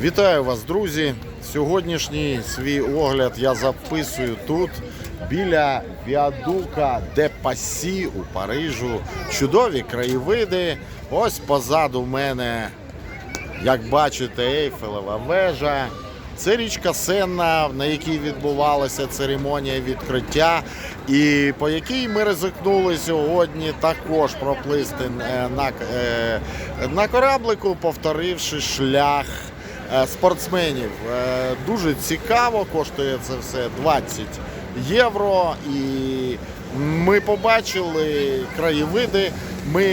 Вітаю вас, друзі! Сьогоднішній свій огляд я записую тут біля віадука де Пасі у Парижу. Чудові краєвиди. Ось позаду мене, як бачите, Ейфелева вежа. Це річка Сенна, на якій відбувалася церемонія відкриття, і по якій ми ризикнули сьогодні також проплисти е, на, е, на кораблику, повторивши шлях спортсменів. Е, Дуже цікаво, коштує це все 20 євро. І ми побачили краєвиди. Ми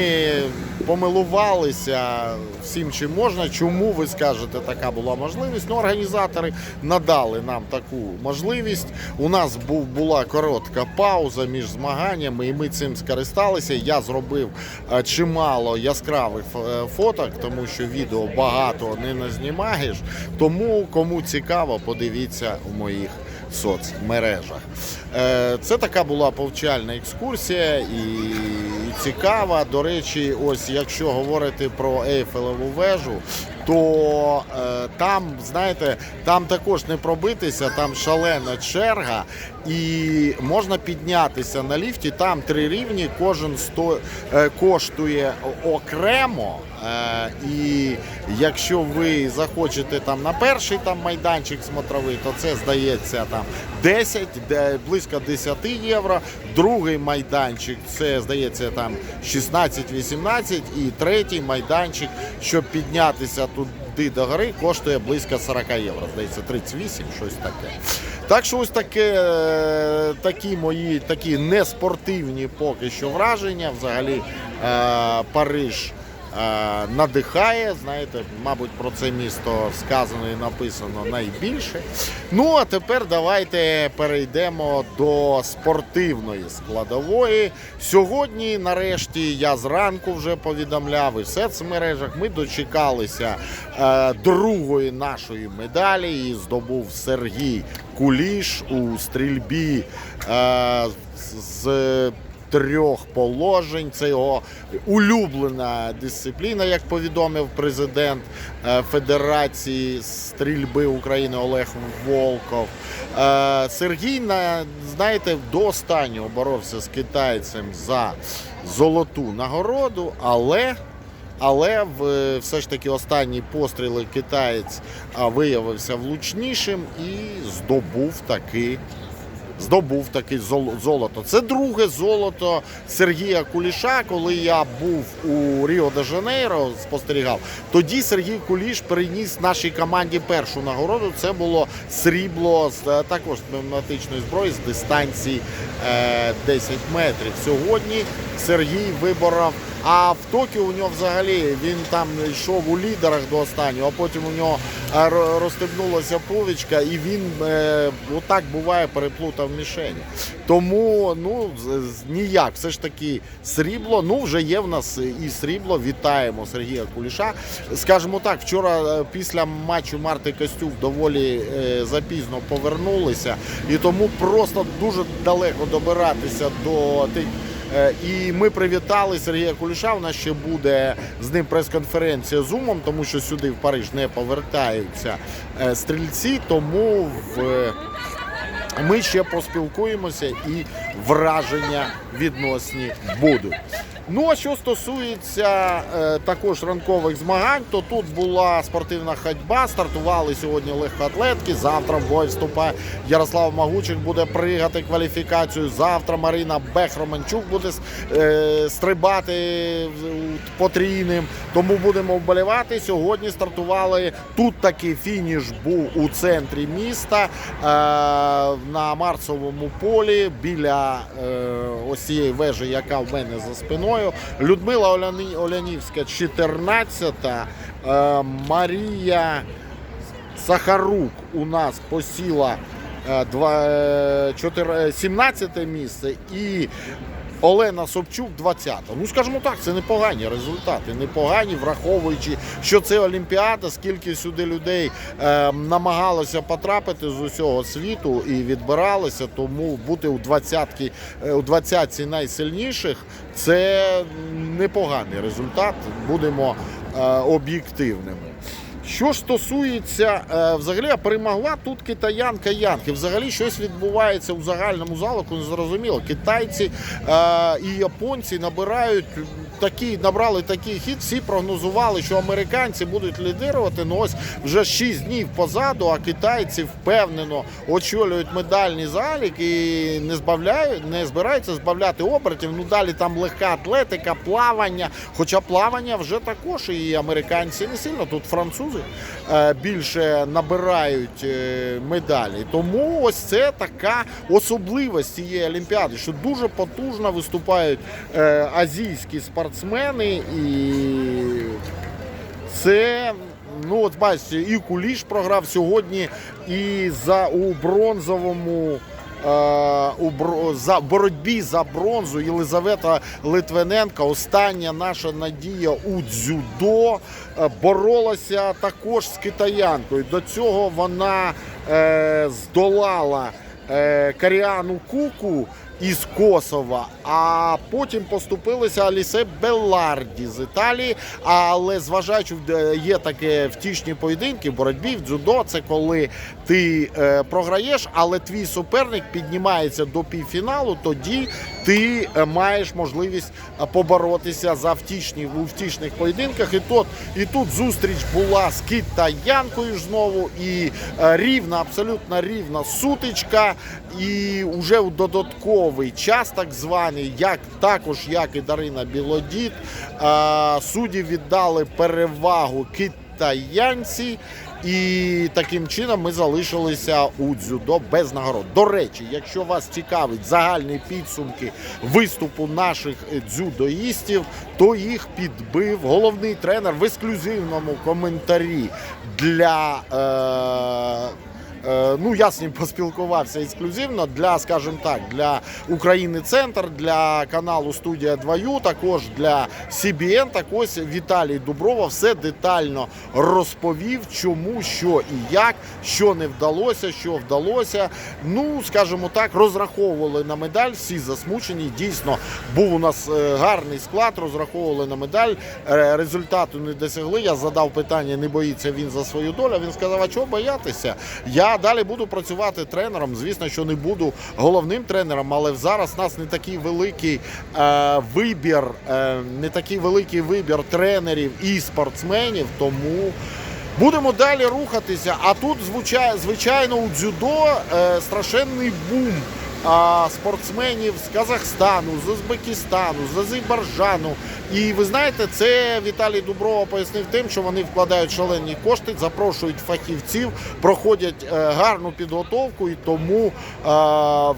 помилувалися всім, чим можна. Чому ви скажете, така була можливість? Ну, організатори надали нам таку можливість. У нас був була коротка пауза між змаганнями, і ми цим скористалися. Я зробив е, чимало яскравих е, фоток, тому що відео багато не назнімаєш. Тому кому цікаво, подивіться у моїх соцмережах. Е, Це така була повчальна екскурсія і цікава. До речі, ось якщо говорити про Ейфелеву вежу, то е, там, знаєте, там також не пробитися, там шалена черга, і можна піднятися на ліфті. Там три рівні, кожен сто, е, коштує окремо. Е, і якщо ви захочете там на перший там майданчик смотровий, то це здається там 10, де- близько 10 євро. Другий майданчик це здається там 16-18, і третій майданчик, щоб піднятися туди до гори, коштує близько 40 євро. Здається, 38, щось таке. Так що ось таке, е, такі мої такі неспортивні поки що враження. Взагалі е, Париж е, надихає. Знаєте, мабуть, про це місто сказано і написано найбільше. Ну а тепер давайте перейдемо до спортивної складової. Сьогодні, нарешті, я зранку вже повідомляв і в соцмережах. Ми дочекалися другої нашої медалі. І здобув Сергій Куліш у стрільбі е, з- трьох положень. Це його улюблена дисципліна, як повідомив президент е, Федерації стрільби України Олег Волков. Е, Сергій, на- знаєте, до останнього боровся з китайцем за золоту нагороду, але. Але в, все ж таки останні постріли китаєць виявився влучнішим і здобув таки здобув таки золото. Це друге золото Сергія Куліша. Коли я був у Ріо де Жанейро, спостерігав. Тоді Сергій Куліш приніс нашій команді першу нагороду. Це було срібло з е, також пневматичної зброї з дистанції е, 10 метрів. Сьогодні Сергій виборов. А в Токіо у нього взагалі він там йшов у лідерах до останнього, а потім у нього е, розстебнулася повічка, і він е, отак буває переплутав мішені. Тому ну ніяк, все ж таки срібло. Ну вже є в нас і срібло. Вітаємо Сергія Куліша. Скажімо так, вчора е, після матчу Марти Костюк доволі е, запізно повернулися, і тому просто дуже далеко добиратися до тих. Е, І ми привітали Сергія Куліша. У нас ще буде з ним прес-конференція зумом, тому що сюди в Париж не повертаються е, стрільці. Тому в ми ще поспілкуємося і враження відносні будуть. Ну а що стосується е, також ранкових змагань, то тут була спортивна ходьба. Стартували сьогодні легкоатлетки. Завтра в бой вступає Ярослав Магучик, буде пригати кваліфікацію. Завтра Марина Бех-Романчук буде е, стрибати в- потрійним. Тому будемо вболівати. Сьогодні стартували тут такий фініш був у центрі міста е, на Марсовому полі біля е, ось цієї вежі, яка в мене за спиною. Людмила Оляні, Олянівська, 14-та. Е, Марія Сахарук у нас посіла е, два- е, чотир- е, 17 місце і Олена Собчук 20. Ну, скажімо так, це непогані результати. Непогані, враховуючи, що це Олімпіада, скільки сюди людей е, намагалося потрапити з усього світу і відбиралося. Тому бути у 20 у 20 найсильніших це непоганий результат. Будемо е, об'єктивними. Що ж стосується, е, взагалі перемогла тут китаянка Янки. Взагалі щось відбувається у загальному залику, не зрозуміло. Китайці е, і японці набирають такі, набрали такий хід. Всі прогнозували, що американці будуть лідирувати. Ну ось вже 6 днів позаду, а китайці впевнено очолюють медальний залік і не збавляють, не збираються збавляти обертів. Ну далі там легка атлетика, плавання. Хоча плавання вже також і американці не сильно. Тут французи е, більше набирають е, медалі. Тому ось це така особливість цієї олімпіади, що дуже потужно виступають е, азійські спортсмени і це. Ну, от бачите, і Куліш програв сьогодні, і за у бронзовому е, у за боротьбі за бронзу Єлизавета Литвиненка, остання наша надія у дзюдо, е, боролася також з китаянкою. До цього вона е, здолала е, Каріану Куку із Косова, а потім поступилися Алісе Белларді з Італії. Але зважаючи, е, є таке втішні поєдинки в боротьбі в дзюдо, це коли ти е, програєш, але твій суперник піднімається до півфіналу, тоді ти е, маєш можливість е, поборотися за втішні у втішних поєдинках. І тут, і тут зустріч була з китаянкою знову, і е, рівна, абсолютно рівна сутичка. І вже у додатковий час, так званий, як також як і Дарина Білодід, е, судді віддали перевагу китаянці. І таким чином ми залишилися у дзюдо без нагород. До речі, якщо вас цікавить загальні підсумки виступу наших дзюдоїстів, то їх підбив головний тренер в ексклюзивному коментарі для. Е, Ну, я з ним поспілкувався ексклюзивно для, скажімо так, для України Центр, для каналу Студія 2Ю, також для CBN. Так ось Віталій Дуброва все детально розповів, чому, що і як, що не вдалося, що вдалося. Ну, скажімо так, розраховували на медаль, всі засмучені. Дійсно, був у нас е, гарний склад, розраховували на медаль. Е, Результату не досягли. Я задав питання, не боїться він за свою долю. Він сказав, а чого боятися? Я далі буду працювати тренером. Звісно, що не буду головним тренером, але зараз у нас не такий великий е, вибір, е, не такий великий вибір тренерів і спортсменів, тому. Будемо далі рухатися. А тут звичайно у дзюдо е, страшенний бум спортсменів з Казахстану, з Узбекистану, з Азербайджану. І ви знаєте, це Віталій Дуброва пояснив тим, що вони вкладають шалені кошти, запрошують фахівців, проходять е, гарну підготовку, і тому е,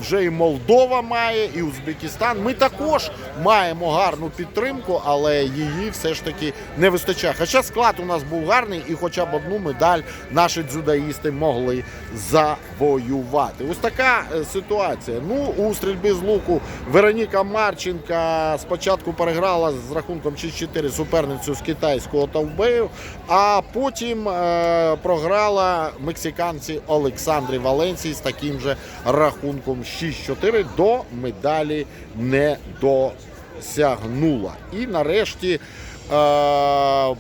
вже і Молдова має, і Узбекистан. Ми також маємо гарну підтримку, але її все ж таки не вистачає. Хоча склад у нас був гарний, і хоча б одну медаль наші дзюдоїсти могли завоювати. Ось така е, Ну, у стрільбі з луку Вероніка Марченка спочатку переграла з рахунком 6-4 суперницю з китайського Тавбею, а потім е, програла мексиканці Олександрі Валенції з таким же рахунком 6-4 до медалі не досягнула. І нарешті. Е,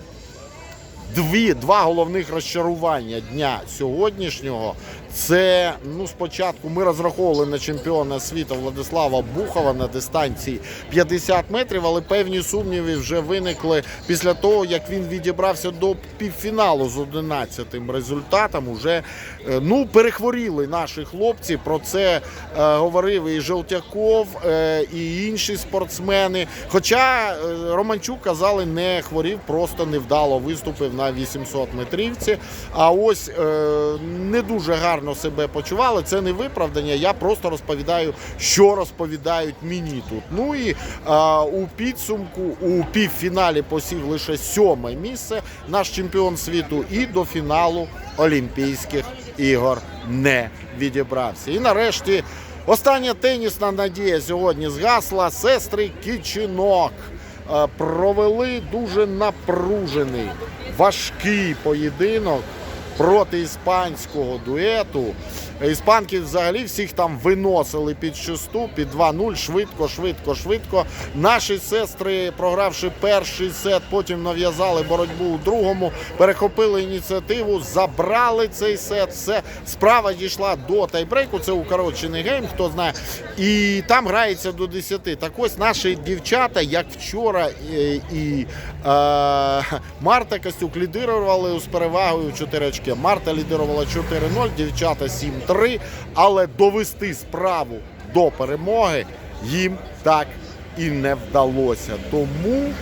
Дві, два головних розчарування дня сьогоднішнього. Це ну спочатку ми розраховували на чемпіона світу Владислава Бухова на дистанції 50 метрів, але певні сумніви вже виникли після того, як він відібрався до півфіналу з 11 результатом. Уже е, ну перехворіли наші хлопці. Про це е, говорив і Желтяков, е, і інші спортсмени. Хоча е, Романчук казали, не хворів, просто невдало виступив на 800 метрівці. А ось е, не дуже гарно себе почували. Це не виправдання. Я просто розповідаю, що розповідають мені тут. Ну і е, у підсумку у півфіналі посів лише сьоме місце. Наш чемпіон світу і до фіналу Олімпійських ігор не відібрався. І нарешті остання тенісна надія сьогодні згасла. Сестри Кічинок е, провели дуже напружений, важкий поєдинок проти іспанського дуету. Іспанки взагалі всіх там виносили під шесту, під 2-0, швидко, швидко, швидко. Наші сестри, програвши перший сет, потім нав'язали боротьбу у другому, перехопили ініціативу, забрали цей сет. Все справа дійшла до тайбрейку. Це укорочений гейм, хто знає. І там грається до 10. Так ось наші дівчата, як вчора е, і е, Марта Костюк лідирували з перевагою в 4 очки. Марта лідирувала 4-0, дівчата 7-3, але довести справу до перемоги їм так і не вдалося. Тому,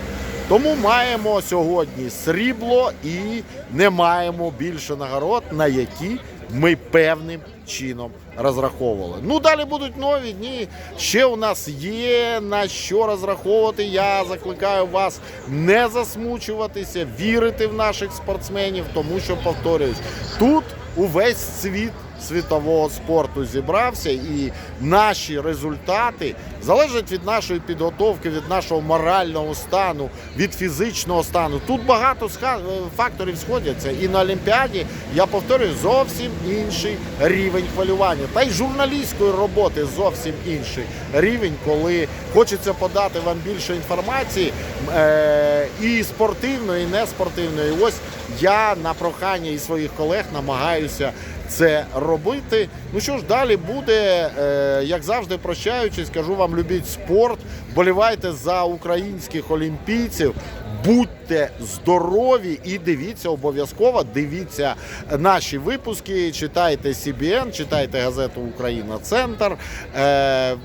тому маємо сьогодні срібло і не маємо більше нагород, на які ми певним чином розраховували. Ну далі будуть нові дні. Ще у нас є на що розраховувати. Я закликаю вас не засмучуватися, вірити в наших спортсменів, тому що повторююсь, тут увесь світ світового спорту зібрався, і наші результати залежать від нашої підготовки, від нашого морального стану, від фізичного стану. Тут багато е, факторів сходяться. І на Олімпіаді я повторюю зовсім інший рівень хвилювання. Та й журналістської роботи зовсім інший рівень, коли хочеться подати вам більше інформації е- і спортивної, і неспортивної. Ось я на прохання і своїх колег намагаюся це робити. Ну що ж, далі буде, е, як завжди, прощаючись, кажу вам, любіть спорт, болівайте за українських олімпійців. Будьте здорові і дивіться обов'язково. Дивіться наші випуски, читайте CBN, читайте газету Україна Центр. Е,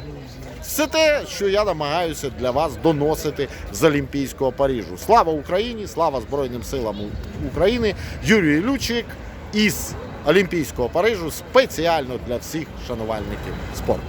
все те, що я намагаюся для вас доносити з Олімпійського Парижу. Слава Україні! Слава Збройним силам України! Юрій Лючик із Олімпійського Парижу спеціально для всіх шанувальників спорту.